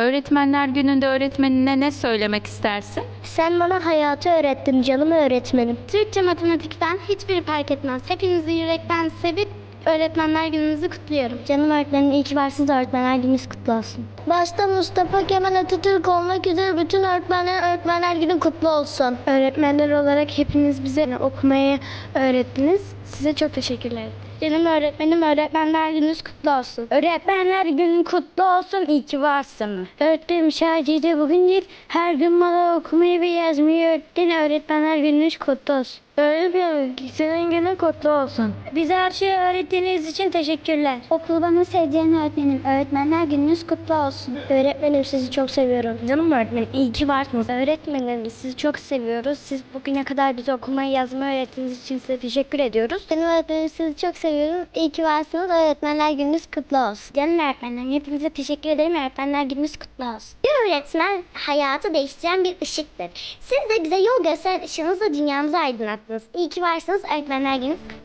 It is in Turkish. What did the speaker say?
Öğretmenler gününde öğretmenine ne söylemek istersin? Sen bana hayatı öğrettin canım öğretmenim. Türkçe matematikten hiçbiri fark etmez. Hepinizi yürekten sevip öğretmenler gününüzü kutluyorum. Canım öğretmenim iyi ki varsınız öğretmenler gününüz kutlu olsun. Başta Mustafa Kemal Atatürk olmak üzere bütün öğretmenler öğretmenler günü kutlu olsun. Öğretmenler olarak hepiniz bize okumayı öğrettiniz. Size çok teşekkürler. Canım öğretmenim öğretmenler gününüz kutlu olsun. Öğretmenler günün kutlu olsun. İyi ki varsın. Öğretmenim sadece bugün değil, her gün bana okumayı ve yazmayı öğrettin. Öğretmenler gününüz kutlu olsun. Öğretmenim, senin günün kutlu olsun. Bize her şeyi öğrettiğiniz için teşekkürler. Okulu bana sevdiğin öğretmenim. Öğretmenler gününüz kutlu olsun. Öğretmenim sizi çok seviyorum. Canım öğretmenim iyi ki varsınız. Öğretmenim sizi çok seviyoruz. Siz bugüne kadar bize okumayı yazmayı öğrettiğiniz için size teşekkür ediyoruz. Benim öğretmenim sizi çok seviyorum. İyi ki varsınız. Öğretmenler gününüz kutlu olsun. Canım öğretmenim hepinize teşekkür ederim. Öğretmenler gününüz kutlu olsun. Bir öğretmen hayatı değiştiren bir ışıktır. Siz de bize yol gösteren ışığınızla dünyamızı aydınlattınız. İyi ki varsınız. Öğretmenler gününüz kutlu.